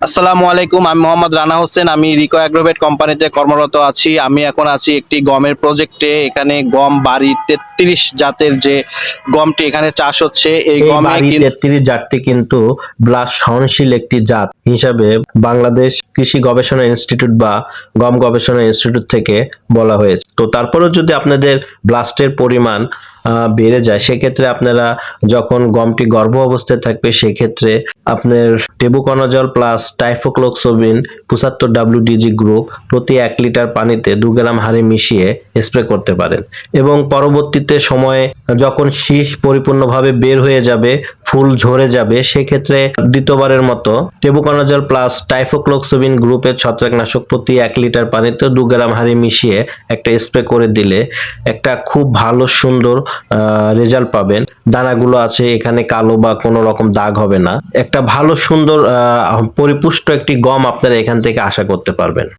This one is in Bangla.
আসসালামু আলাইকুম আমি মোহাম্মদ রানা হোসেন আমি রিকো অ্যাগ্রোভেট কোম্পানিতে কর্মরত আছি। আমি এখন আছি একটি গমের প্রজেক্টে এখানে গম বাড়ি তেত্রিশ জাতের যে গমটি এখানে চাষ হচ্ছে এই গমে তেত্রিশ জাতটি কিন্তু ব্লাস সহনশীল একটি জাত হিসাবে বাংলাদেশ কৃষি গবেষণা ইনস্টিটিউট বা গম গবেষণা ইনস্টিটিউট থেকে বলা হয়েছে। তো তারপরেও যদি আপনাদের ব্লাস্টের পরিমাণ বেড়ে যায়। সেক্ষেত্রে আপনারা যখন গমটি গর্ভ অবস্থায় থাকবে, সেক্ষেত্রে আপনার টেবুকনাজল প্লাস টাইফোক্লোক্সোবিন পঁচাত্তর ডাব্লিউডিজি গ্রুপ প্রতি এক লিটার পানিতে দু গ্রাম হারে মিশিয়ে স্প্রে করতে পারেন। এবং পরবর্তীতে সময়ে যখন শীষ পরিপূর্ণভাবে বের হয়ে যাবে, ফুল ঝরে যাবে, সেক্ষেত্রে দ্বিতীয়বারের মতো টেবুকনাজল প্লাস টাইফোক্লোক্সোবিন গ্রুপের ছত্রাকনাশক প্রতি এক লিটার পানিতে দু গ্রাম হারে মিশিয়ে একটা স্প্রে করে দিলে একটা খুব ভালো, সুন্দর রেজাল্ট পাবেন। দানাগুলো আছে, এখানে কালো বা কোনো রকম দাগ হবে না। একটা ভালো সুন্দর পরিপুষ্ট একটি গম আপনারা এখান থেকে আশা করতে পারবেন।